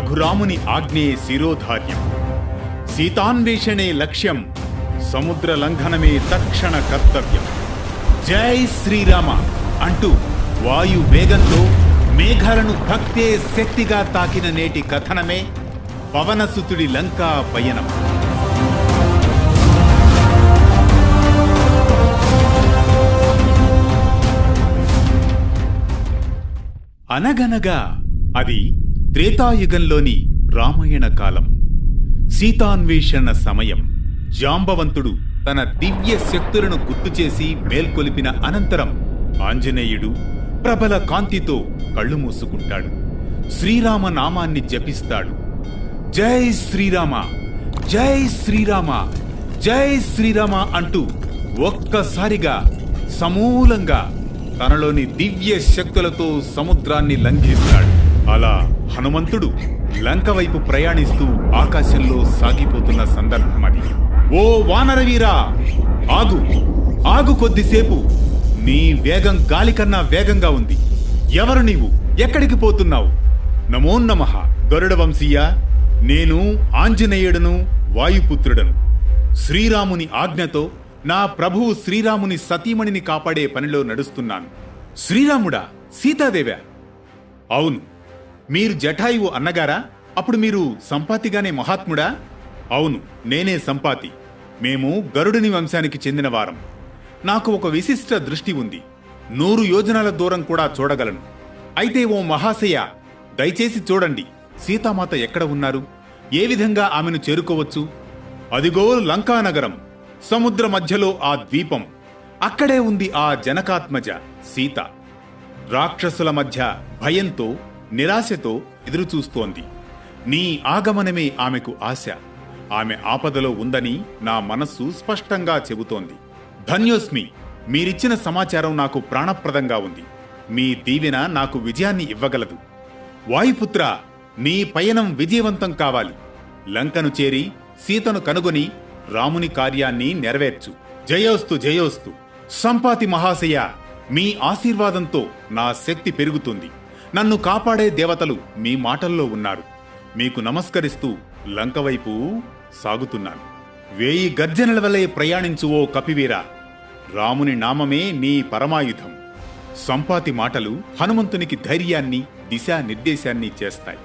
రఘురాముని ఆజ్ఞే శిరోధార్యం. సీతాన్వేషణే లక్ష్యం సముద్ర లంఘనమే తక్షణ కర్తవ్యం. జై శ్రీరామ అంటూ వాయు వేగంతో మేఘాలను భక్తే శక్తిగా తాకిన నేటి కథనమే పవనసుతుడి లంకా పయనం. అనగనగా అది త్రేతాయుగంలోని రామాయణ కాలం. సీతాన్వేషణ సమయం. జాంబవంతుడు తన దివ్య శక్తులను గుర్తు చేసి మేల్కొలిపిన అనంతరం ఆంజనేయుడు ప్రబల కాంతితో కళ్ళు మూసుకుంటాడు. శ్రీరామ నామాన్ని జపిస్తాడు. జై శ్రీరామ జై శ్రీరామ జై శ్రీరామ అంటూ ఒక్కసారిగా సమూలంగా తనలోని దివ్య శక్తులతో సముద్రాన్ని లంఘిస్తాడు. అలా హనుమంతుడు లంక వైపు ప్రయాణిస్తూ ఆకాశంలో సాగిపోతున్న సందర్భం అది. ఓ వానరవీరా! ఆగు! ఆగు కొద్దిసేపు! నీ వేగం గాలి కన్నా వేగంగా ఉంది. ఎవరు నీవు? ఎక్కడికి పోతున్నావు? నమో నమః! గరుడ వంశీయ! నేను ఆంజనేయుడను వాయుపుత్రుడను. శ్రీరాముని ఆజ్ఞతో నా ప్రభువు శ్రీరాముని సతీమణిని కాపాడే పనిలో నడుస్తున్నాను. శ్రీరాముడా సీతాదేవా! అవును మీరు జటాయువు అన్నగారా? అప్పుడు మీరు సంపాతిగానే మహాత్ముడా? అవును నేనే సంపాతి. మేము గరుడుని వంశానికి చెందిన వారం. నాకు ఒక విశిష్ట దృష్టి ఉంది. నూరు యోజనాల దూరం కూడా చూడగలను. అయితే ఓ మహాశయ దయచేసి చూడండి సీతామాత ఎక్కడ ఉన్నారు? ఏ విధంగా ఆమెను చేరుకోవచ్చు? అదిగో లంకానగరం సముద్ర మధ్యలో ఆ ద్వీపం. అక్కడే ఉంది ఆ జనకాత్మజ సీత. రాక్షసుల మధ్య భయంతో నిరాశతో ఎదురుచూస్తోంది. నీ ఆగమనమే ఆమెకు ఆశ. ఆమె ఆపదలో ఉందని నా మనస్సు స్పష్టంగా చెబుతోంది. ధన్యోస్మి మీరిచ్చిన సమాచారం నాకు ప్రాణప్రదంగా ఉంది. మీ దీవెన నాకు విజయాన్ని ఇవ్వగలదు. వాయుపుత్ర నీ పయనం విజయవంతం కావాలి. లంకను చేరి సీతను కనుగొని రాముని కార్యాన్ని నెరవేర్చు. జయోస్తు జయోస్తు. సంపాతి మహాశయ మీ ఆశీర్వాదంతో నా శక్తి పెరుగుతుంది. నన్ను కాపాడే దేవతలు మీ మాటల్లో ఉన్నారు. మీకు నమస్కరిస్తూ లంకవైపు సాగుతున్నాను. వేయి గర్జనల వలె ప్రయాణించు ఓ కపివీరా. రాముని నామమే నీ పరమాయుధం. సంపాతి మాటలు హనుమంతునికి ధైర్యాన్ని దిశానిర్దేశాన్ని చేస్తాయి.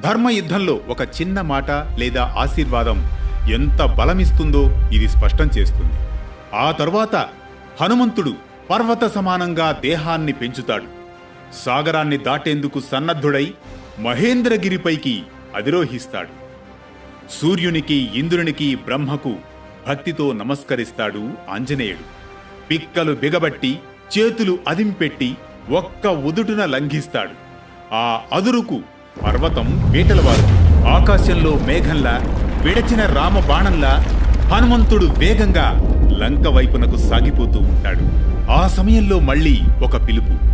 ధర్మ యుద్ధంలో ఒక చిన్న మాట లేదా ఆశీర్వాదం ఎంత బలమిస్తుందో ఇది స్పష్టం చేస్తుంది. ఆ తరువాత హనుమంతుడు పర్వత సమానంగా దేహాన్ని పెంచుతాడు. సాగరాన్ని దాటేందుకు సన్నద్ధుడై మహేంద్రగిరిపైకి అధిరోహిస్తాడు. సూర్యునికి ఇంద్రునికి బ్రహ్మకు భక్తితో నమస్కరిస్తాడు ఆంజనేయుడు. పిక్కలు బిగబట్టి చేతులు అదింపెట్టి ఒక్క ఉదుటున లంఘిస్తాడు. ఆ అదురుకు పర్వతం వేటలవారు ఆకాశంలో మేఘంలా విడచిన రామ బాణంలా హనుమంతుడు వేగంగా లంక వైపునకు సాగిపోతూ ఉంటాడు. ఆ సమయంలో మళ్ళీ ఒక పిలుపు.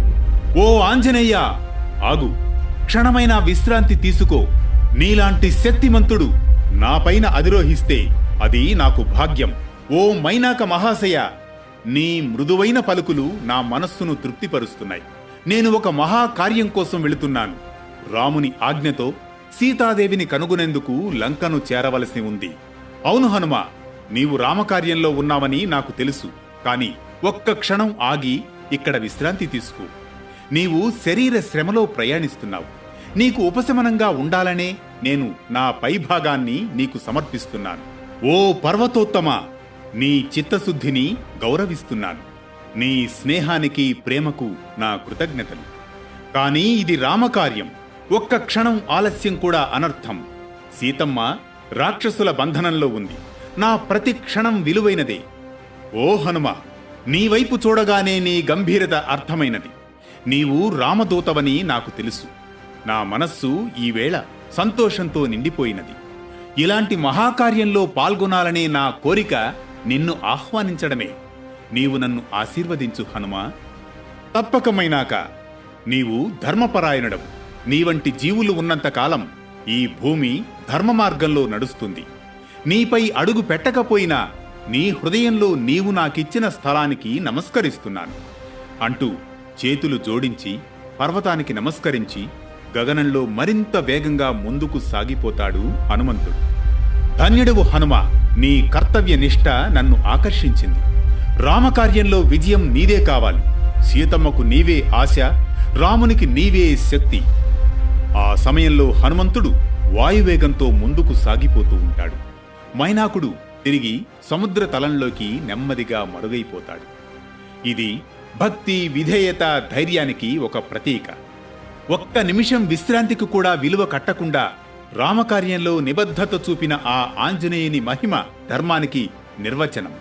ఓ ఆంజనేయ ఆగు. క్షణమైన విశ్రాంతి తీసుకో. నీలాంటి శక్తిమంతుడు నాపైన అధిరోహిస్తే అది నాకు భాగ్యం. ఓ మైనాక మహాశయ నీ మృదువైన పలుకులు నా మనస్సును తృప్తిపరుస్తున్నాయి. నేను ఒక మహాకార్యం కోసం వెళుతున్నాను. రాముని ఆజ్ఞతో సీతాదేవిని కనుగొనేందుకు లంకను చేరవలసి ఉంది. అవును హనుమ నీవు రామకార్యంలో ఉన్నావని నాకు తెలుసు. కాని ఒక్క క్షణం ఆగి ఇక్కడ విశ్రాంతి తీసుకో. నీవు శరీర శ్రమలో ప్రయాణిస్తున్నావు. నీకు ఉపశమనంగా ఉండాలనే నేను నా పైభాగాన్ని నీకు సమర్పిస్తున్నాను. ఓ పర్వతోత్తమ నీ చిత్తశుద్ధిని గౌరవిస్తున్నాను. నీ స్నేహానికి ప్రేమకు నా కృతజ్ఞతలు. కానీ ఇది రామకార్యం. ఒక్క క్షణం ఆలస్యం కూడా అనర్థం. సీతమ్మ రాక్షసుల బంధనంలో ఉంది. నా ప్రతి క్షణం విలువైనదే. ఓ హనుమ నీ వైపు చూడగానే నీ గంభీరత అర్థమైనది. నీవు రామదూతవని నాకు తెలుసు. నా మనస్సు ఈవేళ సంతోషంతో నిండిపోయినది. ఇలాంటి మహాకార్యంలో పాల్గొనాలనే నా కోరిక నిన్ను ఆహ్వానించడమే. నీవు నన్ను ఆశీర్వదించు హనుమా. తప్పకమైనాక నీవు ధర్మపరాయణుడవు. నీ వంటి జీవులు ఉన్నంతకాలం ఈ భూమి ధర్మ మార్గంలో నడుస్తుంది. నీపై అడుగు పెట్టకపోయినా నీ హృదయంలో నీవు నాకిచ్చిన స్థలానికి నమస్కరిస్తున్నాను. అంటూ చేతులు జోడించి పర్వతానికి నమస్కరించి గగనంలో మరింత వేగంగా ముందుకు సాగిపోతాడు హనుమంతుడు ధన్యుడవు హనుమ నీ కర్తవ్య నిష్ట నన్ను ఆకర్షించింది. రామకార్యంలో విజయం నీదే కావాలి. సీతమ్మకు నీవే ఆశ రామునికి నీవే శక్తి. ఆ సమయంలో హనుమంతుడు వాయువేగంతో ముందుకు సాగిపోతూ ఉంటాడు. మైనాకుడు తిరిగి సముద్ర తలంలోకి నెమ్మదిగా మరుగైపోతాడు. ఇది భక్తి విధేయత ధైర్యానికి ఒక ప్రతీక. ఒక్క నిమిషం విశ్రాంతికి కూడా విలువ కట్టకుండా రామకార్యంలో నిబద్ధత చూపిన ఆ ఆంజనేయుని మహిమ ధర్మానికి నిర్వచనం.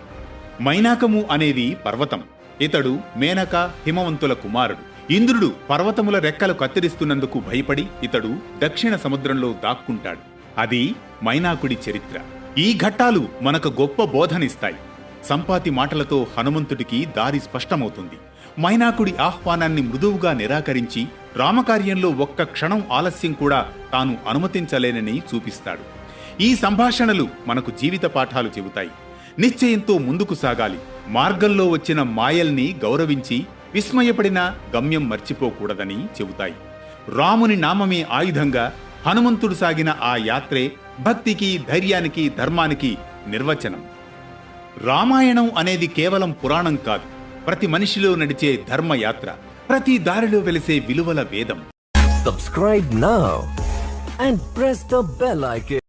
మైనాకము అనేది పర్వతం. ఇతడు మేనక హిమవంతుల కుమారుడు. ఇంద్రుడు పర్వతముల రెక్కలు కత్తిరిస్తున్నందుకు భయపడి ఇతడు దక్షిణ సముద్రంలో దాక్కుంటాడు. అది మైనాకుడి చరిత్ర. ఈ ఘట్టాలు మనకు గొప్ప బోధనిస్తాయి. సంపాతి మాటలతో హనుమంతుడికి దారి స్పష్టమవుతుంది. మైనాకుడి ఆహ్వానాన్ని మృదువుగా నిరాకరించి రామకార్యంలో ఒక్క క్షణం ఆలస్యం కూడా తాను అనుమతించలేనని చూపిస్తాడు. ఈ సంభాషణలు మనకు జీవిత పాఠాలు చెబుతాయి. నిశ్చయంతో ముందుకు సాగాలి. మార్గంలో వచ్చిన మాయల్ని గౌరవించి విస్మయపడిన గమ్యం మర్చిపోకూడదని చెబుతాయి. రాముని నామమే ఆయుధంగా హనుమంతుడు సాగిన ఆ యాత్రే భక్తికి ధైర్యానికి ధర్మానికి నిర్వచనం. రామాయణం అనేది కేవలం పురాణం కాదు. ప్రతి మనిషిలో నడిచే ధర్మయాత్ర ప్రతి దారిలో వెలిసే విలువల వేదం. Subscribe now and press the bell icon